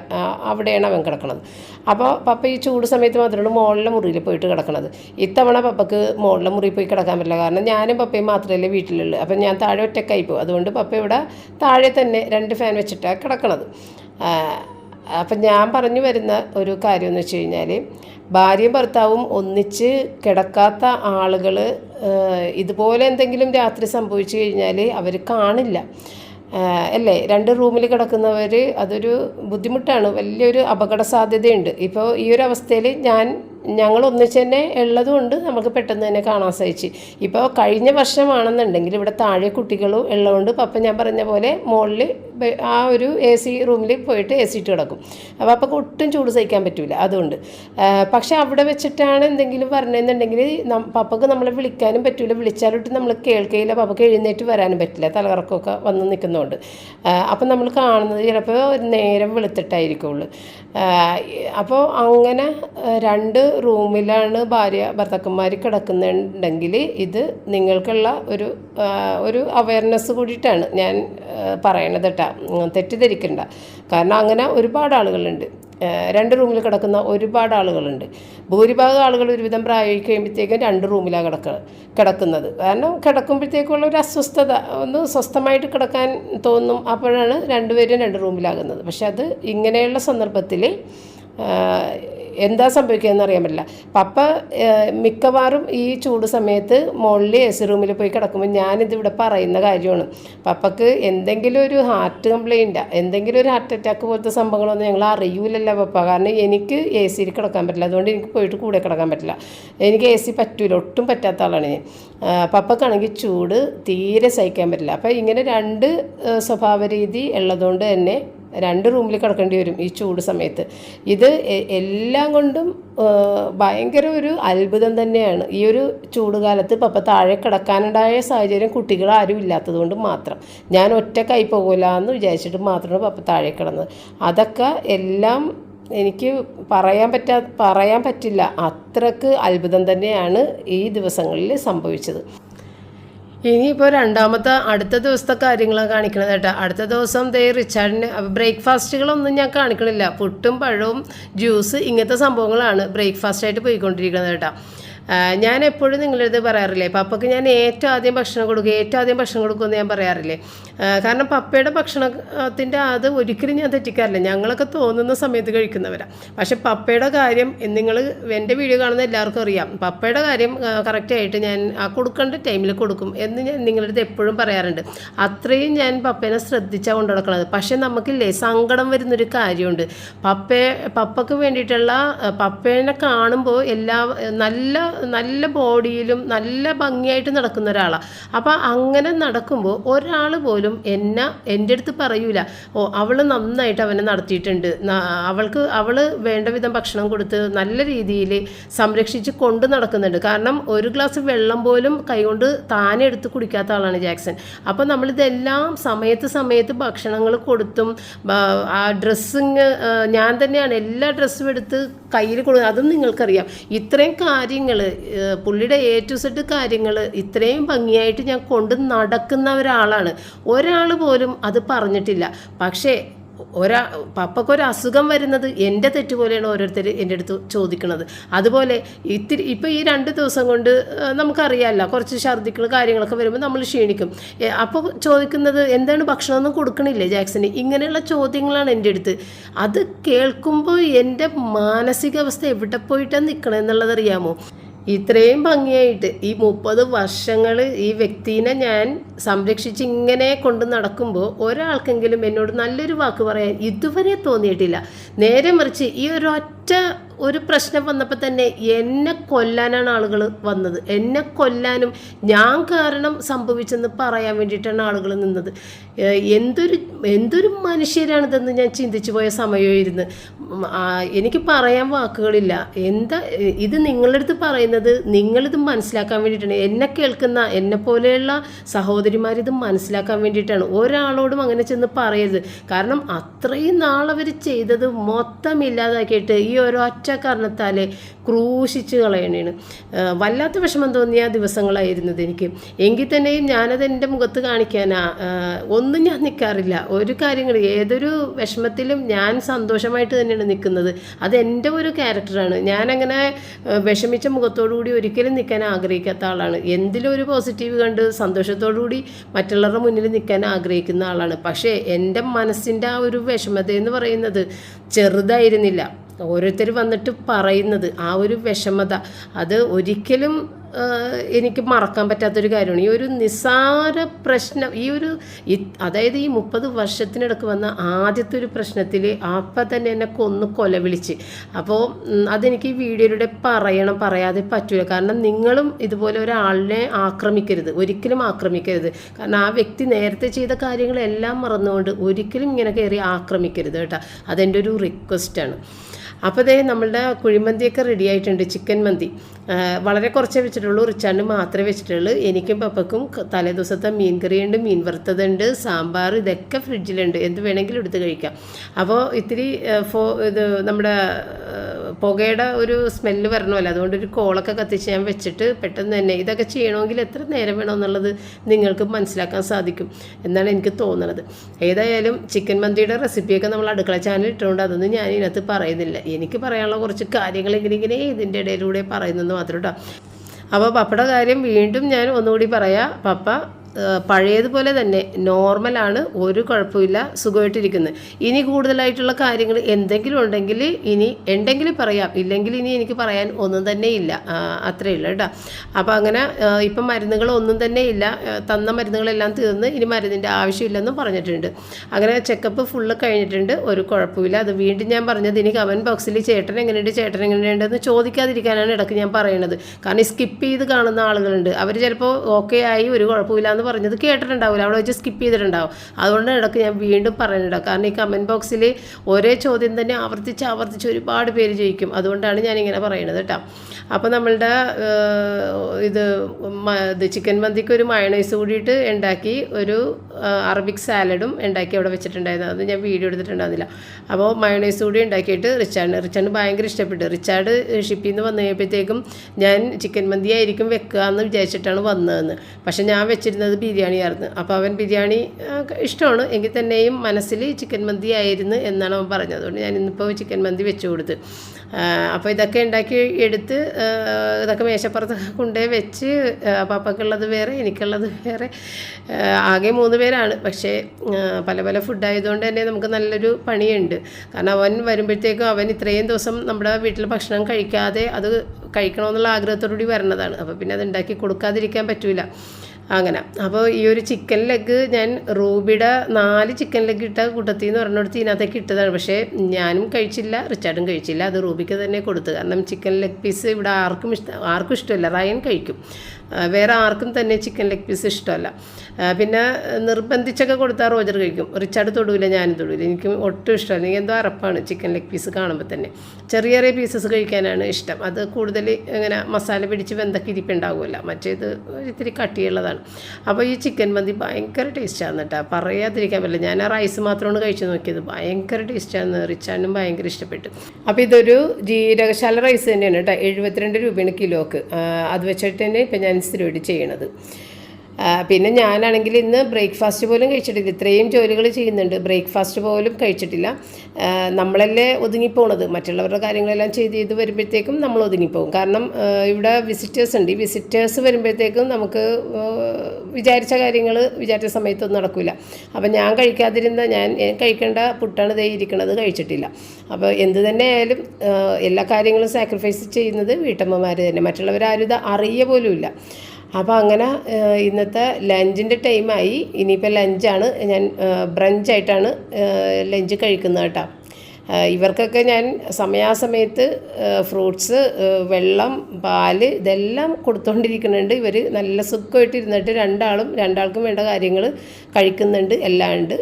S1: അവിടെയാണ് അവൻ കിടക്കണത്. അപ്പോൾ പപ്പ ഈ ചൂട് സമയത്ത് മാത്രമാണ് മുകളിലെ മുറിയിൽ പോയിട്ട് കിടക്കണത്. ഇത്തവണ പപ്പക്ക് മുകളിലെ മുറിയിൽ പോയി കിടക്കാൻ പറ്റില്ല. കാരണം ഞാനും പപ്പയും മാത്രമല്ലേ വീട്ടിലുള്ളൂ. അപ്പം ഞാൻ താഴെ ഒറ്റക്കായി പോകും. അതുകൊണ്ട് പപ്പ ഇവിടെ താഴെ തന്നെ രണ്ട് ഫാൻ വെച്ചിട്ടാണ് കിടക്കണത്. അപ്പം ഞാൻ പറഞ്ഞു വരുന്ന ഒരു കാര്യം എന്ന് വെച്ച് കഴിഞ്ഞാൽ ഭാര്യയും ഭർത്താവും ഒന്നിച്ച് കിടക്കാത്ത ആളുകൾ ഇതുപോലെ എന്തെങ്കിലും രാത്രി സംഭവിച്ചു കഴിഞ്ഞാൽ അവർ കാണില്ല. അല്ലേ? രണ്ട് റൂമിൽ കിടക്കുന്നവർ അതൊരു ബുദ്ധിമുട്ടാണ്. വലിയൊരു അപകട സാധ്യതയുണ്ട്. ഇപ്പോൾ ഈ ഒരു അവസ്ഥയിൽ ഞാൻ ഞങ്ങൾ ഒന്നിച്ച് തന്നെ ഉള്ളതുകൊണ്ട് നമുക്ക് പെട്ടെന്ന് തന്നെ കാണാൻ സാധിച്ചു. ഇപ്പോൾ കഴിഞ്ഞ വർഷമാണെന്നുണ്ടെങ്കിൽ ഇവിടെ താഴെ കുട്ടികളും ഉള്ളതുകൊണ്ട് പപ്പ ഞാൻ പറഞ്ഞ പോലെ മുകളിൽ ആ ഒരു എ സി റൂമിൽ പോയിട്ട് എ സി ഇട്ട് കിടക്കും. അപ്പോൾ അപ്പം ഒട്ടും ചൂട് സഹിക്കാൻ പറ്റില്ല അതുകൊണ്ട്. പക്ഷേ അവിടെ വെച്ചിട്ടാണ് എന്തെങ്കിലും പറഞ്ഞതെന്നുണ്ടെങ്കിൽ പപ്പക്ക് നമ്മളെ വിളിക്കാനും പറ്റില്ല വിളിച്ചാലിട്ട് നമ്മൾ കേൾക്കുകയില്ല പപ്പക്ക് എഴുന്നേറ്റ് വരാനും പറ്റില്ല. തലകറക്കമൊക്കെ വന്ന് നിൽക്കുന്നതുകൊണ്ട് അപ്പം നമ്മൾ കാണുന്നത് ചിലപ്പോൾ നേരം വെളുത്തിട്ടായിരിക്കുള്ളൂ. അപ്പോൾ അങ്ങനെ രണ്ട് റൂമിലാണ് ഭാര്യ ഭർത്താക്കന്മാർ കിടക്കുന്നുണ്ടെങ്കിൽ ഇത് നിങ്ങൾക്കുള്ള ഒരു ഒരു അവയർനെസ് കൂടിയിട്ടാണ് ഞാൻ പറയണത് കേട്ടോ തെറ്റിദ്ധരിക്കണ്ട. കാരണം അങ്ങനെ ഒരുപാട് ആളുകളുണ്ട്. രണ്ട് റൂമിൽ കിടക്കുന്ന ഒരുപാട് ആളുകളുണ്ട്. ഭൂരിഭാഗം ആളുകൾ ഒരുവിധം പ്രായം കഴിയുമ്പോഴത്തേക്കും രണ്ട് റൂമിലാണ് കിടക്ക കിടക്കുന്നത്. കാരണം കിടക്കുമ്പോഴത്തേക്കുള്ള ഒരു അസ്വസ്ഥത ഒന്ന് സ്വസ്ഥമായിട്ട് കിടക്കാൻ തോന്നും അപ്പോഴാണ് രണ്ടുപേരും രണ്ട് റൂമിലാകുന്നത്. പക്ഷെ അത് ഇങ്ങനെയുള്ള സന്ദർഭത്തിൽ എന്താ സംഭവിക്കുകയെന്ന് അറിയാൻ പറ്റില്ല. പപ്പ മിക്കവാറും ഈ ചൂട് സമയത്ത് മുകളിൽ എ സി റൂമിൽ പോയി കിടക്കുമ്പോൾ ഞാനിതിവിടെ പറയുന്ന കാര്യമാണ്. പപ്പക്ക് എന്തെങ്കിലും ഒരു ഹാർട്ട് കംപ്ലയിന്റ് എന്തെങ്കിലും ഒരു ഹാർട്ട് അറ്റാക്ക് പോലത്തെ സംഭവങ്ങളൊന്നും ഞങ്ങൾ അറിയൂലല്ലോ പപ്പ. കാരണം എനിക്ക് എ സിയിൽ കിടക്കാൻ പറ്റില്ല. അതുകൊണ്ട് എനിക്ക് പോയിട്ട് കൂടെ കിടക്കാൻ പറ്റില്ല. എനിക്ക് എ സി പറ്റൂല. ഒട്ടും പറ്റാത്ത ആളാണ് ഞാൻ. പപ്പക്കാണെങ്കിൽ ചൂട് തീരെ സഹിക്കാൻ പറ്റില്ല. അപ്പോൾ ഇങ്ങനെ രണ്ട് സ്വഭാവ രീതി ഉള്ളതുകൊണ്ട് തന്നെ രണ്ട് റൂമിൽ കിടക്കേണ്ടി വരും ഈ ചൂട് സമയത്ത്. ഇത് എല്ലാം കൊണ്ടും ഭയങ്കര ഒരു അത്ഭുതം തന്നെയാണ്. ഈ ഒരു ചൂട് കാലത്ത് പപ്പ താഴെ കിടക്കാനുണ്ടായ സാഹചര്യം കുട്ടികൾ ആരും ഇല്ലാത്തത് കൊണ്ട് മാത്രം. ഞാൻ ഒറ്റക്കായി പോകില്ല എന്ന് വിചാരിച്ചിട്ട് മാത്രമാണ് പപ്പ താഴെ കിടന്നത്. അതൊക്കെ എല്ലാം എനിക്ക് പറയാൻ പറ്റാ പറയാൻ പറ്റില്ല. അത്രയ്ക്ക് അത്ഭുതം തന്നെയാണ് ഈ ദിവസങ്ങളിൽ സംഭവിച്ചത്. ഇനിയിപ്പോൾ രണ്ടാമത്തെ അടുത്ത ദിവസത്തെ കാര്യങ്ങളാണ് കാണിക്കണത് കേട്ടോ. അടുത്ത ദിവസം ദേ റിച്ചാർഡിന് ബ്രേക്ക്ഫാസ്റ്റുകളൊന്നും ഞാൻ കാണിക്കണില്ല. പുട്ടും പഴവും ജ്യൂസ് ഇങ്ങനത്തെ സംഭവങ്ങളാണ് ബ്രേക്ക്ഫാസ്റ്റായിട്ട് പോയിക്കൊണ്ടിരിക്കുന്നത് കേട്ടോ. ഞാൻ എപ്പോഴും നിങ്ങളുടെ അടുത്ത് പറയാറില്ലേ പപ്പയ്ക്ക് ഞാൻ ഏറ്റവും ആദ്യം ഭക്ഷണം കൊടുക്കും ഏറ്റവും ആദ്യം ഭക്ഷണം കൊടുക്കുമെന്ന് ഞാൻ പറയാറില്ലേ. കാരണം പപ്പയുടെ ഭക്ഷണത്തിന്റെ അത് ഒരിക്കലും ഞാൻ തെറ്റിക്കാറില്ല. ഞങ്ങളൊക്കെ തോന്നുന്ന സമയത്ത് കഴിക്കുന്നവരാണ് പക്ഷെ പപ്പയുടെ കാര്യം നിങ്ങൾ എന്റെ വീഡിയോ കാണുന്ന എല്ലാവർക്കും അറിയാം. പപ്പയുടെ കാര്യം കറക്റ്റായിട്ട് ഞാൻ ആ കൊടുക്കേണ്ട ടൈമിൽ കൊടുക്കും എന്ന് ഞാൻ നിങ്ങളുടെ അടുത്ത് എപ്പോഴും പറയാറുണ്ട്. അത്രയും ഞാൻ പപ്പേനെ ശ്രദ്ധിച്ചാൽ കൊണ്ടു നടക്കുന്നത് പക്ഷേ നമുക്കില്ലേ സങ്കടം വരുന്നൊരു കാര്യമുണ്ട്. പപ്പയെ പപ്പയ്ക്ക് വേണ്ടിയിട്ടുള്ള പപ്പേനെ കാണുമ്പോൾ എല്ലാ നല്ല നല്ല ബോഡിയിലും നല്ല ഭംഗിയായിട്ട് നടക്കുന്ന ഒരാളാണ് അപ്പോൾ അങ്ങനെ നടക്കുമ്പോൾ ഒരാൾ പോലും എന്നെ എന്റെ അടുത്ത് പറയൂല ഓ അവൾ നന്നായിട്ട് അവനെ നടത്തിയിട്ടുണ്ട്. അവൾക്ക് അവൾ വേണ്ട വിധം ഭക്ഷണം കൊടുത്ത് നല്ല രീതിയിൽ സംരക്ഷിച്ച് കൊണ്ട് നടക്കുന്നുണ്ട്. കാരണം ഒരു ഗ്ലാസ് വെള്ളം പോലും കൈകൊണ്ട് താനെ എടുത്ത് കുടിക്കാത്ത ആളാണ് ജാക്സൺ. അപ്പോൾ നമ്മളിതെല്ലാം സമയത്ത് സമയത്ത് ഭക്ഷണങ്ങൾ കൊടുത്തും ആ ഡ്രസ്സിങ് ഞാൻ തന്നെയാണ് എല്ലാ ഡ്രസ്സും എടുത്ത് കയ്യിൽ കൊടുക്കുന്നത് അതും നിങ്ങൾക്കറിയാം. ഇത്രയും കാര്യങ്ങൾ പുള്ളിയുടെ എ ടു സെഡ് കാര്യങ്ങൾ ഇത്രയും ഭംഗിയായിട്ട് ഞാൻ കൊണ്ട് നടക്കുന്ന ഒരാളാണ്. ഒരാൾ പോലും അത് പറഞ്ഞിട്ടില്ല. പക്ഷേ ഒരാ പപ്പക്കൊരു അസുഖം വരുന്നത് എന്റെ തെറ്റ് പോലെയാണ് ഓരോരുത്തർ എന്റെ അടുത്ത് ചോദിക്കുന്നത് അതുപോലെ ഇത്തിരി ഇപ്പോൾ ഈ രണ്ട് ദിവസം കൊണ്ട് നമുക്കറിയാമല്ലോ കുറച്ച് ഛർദ്ദികൾ കാര്യങ്ങളൊക്കെ വരുമ്പോൾ നമ്മൾ ക്ഷീണിക്കും. അപ്പോൾ ചോദിക്കുന്നത് എന്താണ് ഭക്ഷണമൊന്നും കൊടുക്കണില്ലേ ജാക്സന്? ഇങ്ങനെയുള്ള ചോദ്യങ്ങളാണ് എന്റെ അടുത്ത്. അത് കേൾക്കുമ്പോൾ എന്റെ മാനസികാവസ്ഥ എവിടെ പോയിട്ടാണ് നിൽക്കണമെന്നുള്ളത് അറിയാമോ ഇത്രയും ഭംഗിയായിട്ട് ഈ മുപ്പത് വർഷങ്ങൾ ഈ വ്യക്തിനെ ഞാൻ സംരക്ഷിച്ച് ഇങ്ങനെ കൊണ്ട് നടക്കുമ്പോൾ ഒരാൾക്കെങ്കിലും എന്നോട് നല്ലൊരു വാക്ക് പറയാൻ ഇതുവരെ തോന്നിയിട്ടില്ല. നേരെ മറിച്ച് ഈ ഒരൊറ്റ ഒരു പ്രശ്നം വന്നപ്പോൾ തന്നെ എന്നെ കൊല്ലാനാണ് ആളുകൾ വന്നത്. എന്നെ കൊല്ലാനും ഞാൻ കാരണം സംഭവിച്ചെന്ന് പറയാൻ വേണ്ടിയിട്ടാണ് ആളുകൾ നിന്നത്. എന്തൊരു എന്തൊരു മനുഷ്യരാണിതെന്ന് ഞാൻ ചിന്തിച്ചു പോയ സമയമായിരുന്നു. എനിക്ക് പറയാൻ വാക്കുകളില്ല. എന്താ ഇത് നിങ്ങളുടെ അടുത്ത് പറയുന്നത് നിങ്ങളിത് മനസ്സിലാക്കാൻ വേണ്ടിയിട്ടാണ്. എന്നെ കേൾക്കുന്ന എന്നെ പോലെയുള്ള സഹോദരിമാരിത് മനസ്സിലാക്കാൻ വേണ്ടിയിട്ടാണ്. ഒരാളോടും അങ്ങനെ ചെന്ന് പറയരുത്. കാരണം അത്രയും നാളവർ ചെയ്തത് മൊത്തം ഇല്ലാതാക്കിയിട്ട് ഈ ഒരൊറ്റ കാരണത്താലെ ക്രൂശിച്ച് കളയണേണ്. വല്ലാത്ത വിഷമം തോന്നിയ ദിവസങ്ങളായിരുന്നത് എനിക്ക് എങ്കിൽ തന്നെയും ഞാനത് എന്റെ മുഖത്ത് കാണിക്കാനാ ഒന്നും ഞാൻ നിൽക്കാറില്ല ഒരു കാര്യങ്ങൾ ഏതൊരു വിഷമത്തിലും ഞാൻ സന്തോഷമായിട്ട് തന്നെയാണ് നിൽക്കുന്നത് അത് എന്റെ ഒരു ക്യാരക്ടറാണ്. ഞാനങ്ങനെ വിഷമിച്ച മുഖത്തോടു കൂടി ഒരിക്കലും നിൽക്കാൻ ആഗ്രഹിക്കാത്ത ആളാണ്. എന്തിലും ഒരു പോസിറ്റീവ് കണ്ട് സന്തോഷത്തോടുകൂടി മറ്റുള്ളവരുടെ മുന്നിൽ നിൽക്കാൻ ആഗ്രഹിക്കുന്ന ആളാണ്. പക്ഷേ എന്റെ മനസ്സിന്റെ ആ ഒരു വിഷമത എന്ന് പറയുന്നത് ചെറുതായിരുന്നില്ല. ഓരോരുത്തർ വന്നിട്ട് പറയുന്നത് ആ ഒരു വിഷമത. അത് ഒരിക്കലും എനിക്ക് മറക്കാൻ പറ്റാത്തൊരു കാര്യമാണ്. ഈ ഒരു നിസ്സാര പ്രശ്നം ഈ ഒരു അതായത് ഈ മുപ്പത് വർഷത്തിനിടക്ക് വന്ന ആദ്യത്തെ ഒരു പ്രശ്നത്തിൽ അപ്പം തന്നെ എന്നെ കൊന്ന് കൊല വിളിച്ച്. അപ്പോൾ അതെനിക്ക് ഈ വീഡിയോയിലൂടെ പറയണം പറയാതെ പറ്റൂല. കാരണം നിങ്ങളും ഇതുപോലെ ഒരാളിനെ ആക്രമിക്കരുത് ഒരിക്കലും ആക്രമിക്കരുത്. കാരണം ആ വ്യക്തി നേരത്തെ ചെയ്ത കാര്യങ്ങളെല്ലാം മറന്നുകൊണ്ട് ഒരിക്കലും ഇങ്ങനെ കയറി ആക്രമിക്കരുത് കേട്ടോ. അതെന്റെ ഒരു റിക്വസ്റ്റാണ് അപ്പോൾ ദേ നമ്മളുടെ കുഴിമന്തിയൊക്കെ റെഡി ആയിട്ടുണ്ട് ചിക്കൻ മന്തി. വളരെ കുറച്ചേ വെച്ചിട്ടുള്ളൂ റിച്ചാണ്ട് മാത്രമേ വെച്ചിട്ടുള്ളൂ. എനിക്കും പപ്പക്കും ക- തലേ ദിവസത്തെ മീൻ കറിയുണ്ട് മീൻ വറുത്തതുണ്ട് സാമ്പാർ ഇതൊക്കെ ഫ്രിഡ്ജിലുണ്ട്. എന്ത് വേണമെങ്കിലും എടുത്ത് കഴിക്കാം. അപ്പോൾ ഇത്തിരി ഫോ ഇത് നമ്മുടെ പുകയുടെ ഒരു സ്മെല്ല് വരണമല്ലോ. അതുകൊണ്ട് ഒരു കോളൊക്കെ കത്തിച്ച് ഞാൻ വെച്ചിട്ട് പെട്ടെന്ന് തന്നെ ഇതൊക്കെ ചെയ്യണമെങ്കിൽ എത്ര നേരം വേണമെന്നുള്ളത് നിങ്ങൾക്ക് മനസ്സിലാക്കാൻ സാധിക്കും എന്നാണ് എനിക്ക് തോന്നുന്നത് ഏതായാലും ചിക്കൻ മന്തിയുടെ റെസിപ്പിയൊക്കെ നമ്മൾ അടുക്കള ചാനൽ ഇട്ടുകൊണ്ട് അതൊന്നും ഞാൻ ഇതിനകത്ത് പറയുന്നില്ല. എനിക്ക് പറയാനുള്ള കുറച്ച് കാര്യങ്ങൾ ഇങ്ങനെ ഇങ്ങനെ ഇതിന്റെ ഇടയിലൂടെ പറയുന്നെന്ന് മാത്രം കേട്ടോ. അപ്പോൾ പപ്പയുടെ കാര്യം വീണ്ടും ഞാൻ ഒന്നുകൂടി പറയാം. പപ്പ പഴയതുപോലെ തന്നെ നോർമലാണ് ഒരു കുഴപ്പമില്ല സുഖമായിട്ടിരിക്കുന്നത് ഇനി കൂടുതലായിട്ടുള്ള കാര്യങ്ങൾ എന്തെങ്കിലും ഉണ്ടെങ്കിൽ ഇനി ഉണ്ടെങ്കിൽ പറയാം. ഇല്ലെങ്കിൽ ഇനി എനിക്ക് പറയാൻ ഒന്നും തന്നെ ഇല്ല. അത്രയേ ഉള്ളൂ കേട്ടോ. അപ്പോൾ അങ്ങനെ ഇപ്പം മരുന്നുകൾ ഒന്നും തന്നെ ഇല്ല. തന്ന മരുന്നുകളെല്ലാം തീർന്ന് ഇനി മരുന്നിന്റെ ആവശ്യമില്ലെന്നും പറഞ്ഞിട്ടുണ്ട്. അങ്ങനെ ചെക്കപ്പ് ഫുള്ള് കഴിഞ്ഞിട്ടുണ്ട്. ഒരു കുഴപ്പമില്ല. അത് വീണ്ടും ഞാൻ പറഞ്ഞത് ഇനി കമന്റ് ബോക്സിൽ ചേട്ടൻ എങ്ങനെയുണ്ട് ചേട്ടൻ എങ്ങനെയുണ്ടെന്ന് ചോദിക്കാതിരിക്കാനാണ് ഇടയ്ക്ക് ഞാൻ പറയുന്നത് കാരണം സ്കിപ്പ് ചെയ്ത് കാണുന്ന ആളുകളുണ്ട്. അവർ ചിലപ്പോൾ ഓക്കെ ആയി ഒരു കുഴപ്പമില്ല എന്ന് പറഞ്ഞത് കേട്ടിട്ടുണ്ടാവില്ല അവിടെ വെച്ച് സ്കിപ്പ് ചെയ്തിട്ടുണ്ടാവും. അതുകൊണ്ട് ഇടയ്ക്ക് ഞാൻ വീണ്ടും പറയുന്നുണ്ട്. കാരണം ഈ കമന്റ് ബോക്സിൽ ഒരേ ചോദ്യം തന്നെ ആവർത്തിച്ച് ആവർത്തിച്ച് ഒരുപാട് പേര് ചോദിക്കും അതുകൊണ്ടാണ് ഞാൻ ഇങ്ങനെ പറയുന്നത് കേട്ടോ. അപ്പോൾ നമ്മളുടെ ഇത് ഇത് ചിക്കൻ മന്തിക്ക് ഒരു മയണൈസ് കൂടിയിട്ട് ഉണ്ടാക്കി ഒരു അറബിക് സാലഡും ഉണ്ടാക്കി അവിടെ വെച്ചിട്ടുണ്ടായിരുന്നു. അത് ഞാൻ വീഡിയോ എടുത്തിട്ടുണ്ടായിരുന്നില്ല. അപ്പോൾ മയണൈസ് കൂടി ഉണ്ടാക്കിയിട്ട് റിച്ചാർഡിന് റിച്ചാർഡിന് ഭയങ്കര ഇഷ്ടപ്പെട്ടു. റിച്ചാർഡ് ഷിപ്പിൽ നിന്ന് വന്നു കഴിഞ്ഞപ്പോഴത്തേക്കും ഞാൻ ചിക്കൻ മന്തി ആയിരിക്കും വെക്കുക എന്ന് വിചാരിച്ചിട്ടാണ് വന്നതെന്ന്. പക്ഷേ ഞാൻ വെച്ചിരുന്നത് ബിരിയാണി ആയിരുന്നു അപ്പോൾ അവൻ ബിരിയാണി ഇഷ്ടമാണ്. എങ്കിൽ തന്നെയും മനസ്സിൽ ചിക്കൻ മന്തി ആയിരുന്നു എന്നാണ് അവൻ പറഞ്ഞത്. അതുകൊണ്ട് ഞാൻ ഇന്നിപ്പോൾ ചിക്കൻ മന്തി വെച്ചു കൊടുത്ത്. അപ്പോൾ ഇതൊക്കെ ഉണ്ടാക്കി എടുത്ത് ഇതൊക്കെ മേശപ്പുറത്ത് കൊണ്ടേ വെച്ച് പാപ്പക്കുള്ളത് വേറെ എനിക്കുള്ളത് വേറെ. ആകെ മൂന്ന് പേരാണ്. പക്ഷേ പല പല ഫുഡായതുകൊണ്ട് തന്നെ നമുക്ക് നല്ലൊരു പണിയുണ്ട്. കാരണം അവൻ വരുമ്പോഴത്തേക്കും അവൻ ഇത്രയും ദിവസം നമ്മുടെ വീട്ടിൽ ഭക്ഷണം കഴിക്കാതെ അത് കഴിക്കണമെന്നുള്ള ആഗ്രഹത്തോടു കൂടി വരണതാണ്. അപ്പോൾ പിന്നെ അത് ഉണ്ടാക്കി കൊടുക്കാതിരിക്കാൻ പറ്റൂല. അങ്ങനെ. അപ്പോൾ ഈ ഒരു ചിക്കൻ ലെഗ് ഞാൻ റൂബിയുടെ നാല് ചിക്കൻ ലെഗ് ഇട്ട കൂട്ടത്തിൽ നിന്ന് പറഞ്ഞിടത്ത് ഇതിനകത്തേക്ക് ഇട്ടതാണ്. പക്ഷേ ഞാനും കഴിച്ചില്ല റിച്ചാർഡും കഴിച്ചില്ല. അത് റൂബിക്ക് തന്നെ കൊടുത്തു. കാരണം ചിക്കൻ ലെഗ് പീസ് ഇവിടെ ആർക്കും ഇഷ്ടം ആർക്കും ഇഷ്ടമല്ല. റയൻ കഴിക്കും. വേറെ ആർക്കും തന്നെ ചിക്കൻ ലെഗ് പീസ് ഇഷ്ടമല്ല. പിന്നെ നിർബന്ധിച്ചൊക്കെ കൊടുത്താൽ റോജർ കഴിക്കും. റിച്ചാർഡ് തൊടൂല ഞാനും തൊടൂല. എനിക്ക് ഒട്ടും ഇഷ്ടമല്ല. എനിക്ക് എന്തോ അറപ്പാണ് ചിക്കൻ ലെഗ് പീസ് കാണുമ്പോൾ തന്നെ. ചെറിയ ചെറിയ പീസസ് കഴിക്കാനാണ് ഇഷ്ടം. അത് കൂടുതൽ ഇങ്ങനെ മസാല പിടിച്ച് വെന്തൊക്കെ ഇരിപ്പുണ്ടാവുമല്ല. മറ്റേത് ഇത്തിരി കട്ടിയുള്ളതാണ്. അപ്പോൾ ഈ ചിക്കൻ മന്തി ഭയങ്കര ടേസ്റ്റാണ് കേട്ടോ പറയാതിരിക്കാൻ പറ്റില്ല. ഞാൻ ആ റൈസ് മാത്രമാണ് കഴിച്ച് നോക്കിയത്. ഭയങ്കര ടേസ്റ്റാണ് റിച്ചാനും ഭയങ്കര ഇഷ്ടപ്പെട്ടു. അപ്പോൾ ഇതൊരു ജീരകശാല റൈസ് തന്നെയാണ് കേട്ടോ എഴുപത്തിരണ്ട് രൂപയാണ് കിലോക്ക്. അത് വെച്ചിട്ട് തന്നെ ഇപ്പം ഞാൻ സ്ഥിരമായിട്ട് ചെയ്യണത്. പിന്നെ ഞാനാണെങ്കിൽ ഇന്ന് ബ്രേക്ക്ഫാസ്റ്റ് പോലും കഴിച്ചിട്ടില്ല. ഇത്രയും ജോലികൾ ചെയ്യുന്നുണ്ട്. ബ്രേക്ക്ഫാസ്റ്റ് പോലും കഴിച്ചിട്ടില്ല. നമ്മളല്ലേ ഒതുങ്ങിപ്പോണത്. മറ്റുള്ളവരുടെ കാര്യങ്ങളെല്ലാം ചെയ്ത് ചെയ്ത് വരുമ്പോഴത്തേക്കും നമ്മൾ ഒതുങ്ങിപ്പോകും. കാരണം ഇവിടെ വിസിറ്റേഴ്സ് ഉണ്ട്. ഈ വിസിറ്റേഴ്സ് വരുമ്പോഴത്തേക്കും നമുക്ക് വിചാരിച്ച കാര്യങ്ങൾ വിചാരിച്ച സമയത്തൊന്നും നടക്കില്ല അപ്പം ഞാൻ കഴിക്കാതിരുന്ന ഞാൻ കഴിക്കേണ്ട പുട്ടാണ് ദേ ഇരിക്കണത് കഴിച്ചിട്ടില്ല. അപ്പോൾ എന്ത് തന്നെ ആയാലും എല്ലാ കാര്യങ്ങളും സാക്രിഫൈസ് ചെയ്യുന്നത് വീട്ടമ്മമാർ തന്നെ. മറ്റുള്ളവരാരും ഇത് അറിയ പോലുമില്ല. അപ്പോൾ അങ്ങനെ ഇന്നത്തെ ലഞ്ചിന്റെ ടൈമായി. ഇനിയിപ്പോൾ ലഞ്ചാണ്. ഞാൻ ബ്രഞ്ചായിട്ടാണ് ലഞ്ച് കഴിക്കുന്നത് കേട്ടോ. ഇവർക്കൊക്കെ ഞാൻ സമയാസമയത്ത് ഫ്രൂട്ട്സ് വെള്ളം പാൽ ഇതെല്ലാം കൊടുത്തുകൊണ്ടിരിക്കുന്നുണ്ട് ഇവർ നല്ല സുഖമായിട്ട് ഇരുന്നിട്ട് രണ്ടാളും രണ്ടാൾക്കും വേണ്ട കാര്യങ്ങൾ കഴിക്കുന്നുണ്ട് എല്ലാം ഉണ്ട്.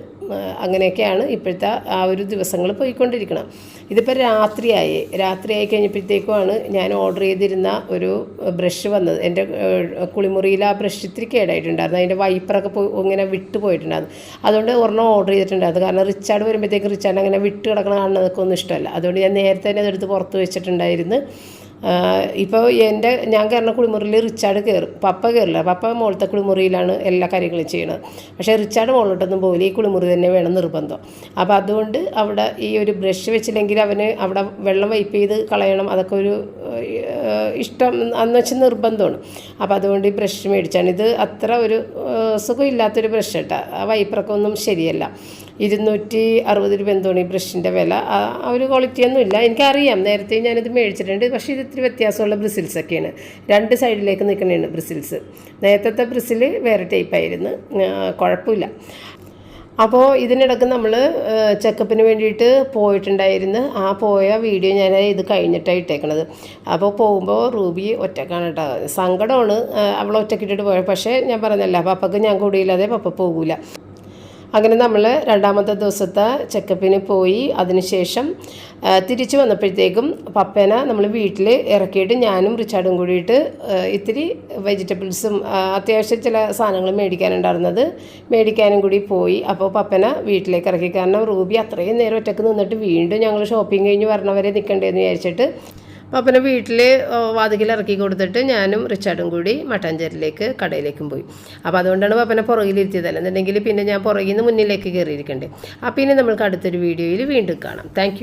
S1: അങ്ങനെയൊക്കെയാണ് ഇപ്പോഴത്തെ ആ ഒരു ദിവസങ്ങൾ പോയിക്കൊണ്ടിരിക്കണം ഇതിപ്പോൾ രാത്രിയായി. രാത്രിയായി കഴിഞ്ഞപ്പോഴത്തേക്കുമാണ് ഞാൻ ഓർഡർ ചെയ്തിരുന്ന ഒരു ബ്രഷ് വന്നത്. എന്റെ കുളിമുറിയിൽ ആ ബ്രഷ് ഇത്തിരി കേടായിട്ടുണ്ടായിരുന്നു. അതിന്റെ വൈപ്പറൊക്കെ പോയി ഇങ്ങനെ വിട്ട് പോയിട്ടുണ്ടായിരുന്നു. അതുകൊണ്ട് ഒരെണ്ണം ഓർഡർ ചെയ്തിട്ടുണ്ടായിരുന്നു. കാരണം റിച്ചാർഡ് വരുമ്പോഴത്തേക്ക് റിച്ചാർഡ് അങ്ങനെ വിട്ട് കിടക്കണ കാണുന്നതൊക്കെ ഒന്നും ഇഷ്ടമല്ല. അതുകൊണ്ട് ഞാൻ നേരത്തെ തന്നെ അതെടുത്ത് പുറത്ത് വെച്ചിട്ടുണ്ടായിരുന്നു. ഇപ്പോൾ എന്റെ ഞാൻ കയറുന്ന കുളിമുറിയിൽ റിച്ചാർഡ് കയറും പപ്പ കയറില്ല പപ്പ മുകളിലത്തെ കുളിമുറിയിലാണ് എല്ലാ കാര്യങ്ങളും ചെയ്യണത്. പക്ഷേ റിച്ചാർഡ് മുകളിലോട്ടൊന്നും പോലെ ഈ കുളിമുറി തന്നെ വേണം നിർബന്ധം. അപ്പോൾ അതുകൊണ്ട് അവിടെ ഈ ഒരു ബ്രഷ് വെച്ചില്ലെങ്കിൽ അവന് അവിടെ വെള്ളം വൈപ്പ് ചെയ്ത് കളയണം. അതൊക്കെ ഒരു ഇഷ്ടം അന്ന് വെച്ച് നിർബന്ധമാണ്. അപ്പോൾ അതുകൊണ്ട് ഈ ബ്രഷ് മേടിച്ചാണ്. ഇത് അത്ര ഒരു സുഖമില്ലാത്തൊരു ബ്രഷ് കേട്ടോ. ആ വൈപ്പറൊക്കെ ഒന്നും ശരിയല്ല. ഇരുന്നൂറ്റി അറുപത് രൂപ എന്തോണി ബ്രഷിന്റെ വില? ആ ഒരു ക്വാളിറ്റി ഒന്നും ഇല്ല. എനിക്കറിയാം. നേരത്തെ ഞാനിത് മേടിച്ചിട്ടുണ്ട്. പക്ഷേ ഇത് ഇത്തിരി വ്യത്യാസമുള്ള ബ്രിസിൽസ് ഒക്കെയാണ് രണ്ട് സൈഡിലേക്ക് നിൽക്കുന്നതാണ് ബ്രിസിൽസ് നേരത്തെ ബ്രിസിൽ വേറെ ടൈപ്പായിരുന്നു കുഴപ്പമില്ല. അപ്പോൾ ഇതിനിടക്ക് നമ്മൾ ചെക്കപ്പിന് വേണ്ടിയിട്ട് പോയിട്ടുണ്ടായിരുന്നു. ആ പോയ വീഡിയോ ഞാൻ ഇത് കഴിഞ്ഞിട്ടാണ് ഇട്ടേക്കണത്. അപ്പോൾ പോകുമ്പോൾ റൂബി ഒറ്റക്കാണ് കേട്ടോ. സങ്കടമാണ് അവൾ ഒറ്റക്കിട്ടിട്ട് പോയത്. പക്ഷേ ഞാൻ പറഞ്ഞല്ല പപ്പക്ക് ഞാൻ കൂടിയില്ലാതെ പപ്പ പോകൂല. അങ്ങനെ നമ്മൾ രണ്ടാമത്തെ ദിവസത്തെ ചെക്കപ്പിന് പോയി. അതിനുശേഷം തിരിച്ചു വന്നപ്പോഴത്തേക്കും പപ്പേനെ നമ്മൾ വീട്ടിൽ ഇറക്കിയിട്ട് ഞാനും റിച്ചാർഡും കൂടിയിട്ട് ഇത്തിരി വെജിറ്റബിൾസും അത്യാവശ്യം ചില സാധനങ്ങൾ മേടിക്കാനുണ്ടായിരുന്നത് മേടിക്കാനും കൂടി പോയി. അപ്പോൾ പപ്പനെ വീട്ടിലേക്ക് ഇറക്കി. കാരണം റൂബി അത്രയും നേരം ഒറ്റയ്ക്ക് നിന്നിട്ട് വീണ്ടും ഞങ്ങൾ ഷോപ്പിംഗ് കഴിഞ്ഞ് വരണവരെ നിൽക്കണ്ടേന്ന് വിചാരിച്ചിട്ട് പപ്പനെ വീട്ടിൽ വാതിക്കൽ ഇറക്കി കൊടുത്തിട്ട് ഞാനും റിച്ചാർഡും കൂടി മട്ടാഞ്ചേരിയിലേക്ക് കടയിലേക്കും പോയി. അപ്പോൾ അതുകൊണ്ടാണ് പപ്പനെ പുറകിലിരുത്തിയത്. അല്ലെന്നുണ്ടെങ്കിൽ പിന്നെ ഞാൻ പുറകിൽ നിന്ന് മുന്നിലേക്ക് കയറിയിരിക്കണ്ടേ. അപ്പോൾ ഇനി നമ്മൾക്ക് അടുത്തൊരു വീഡിയോയിൽ വീണ്ടും കാണാം. താങ്ക്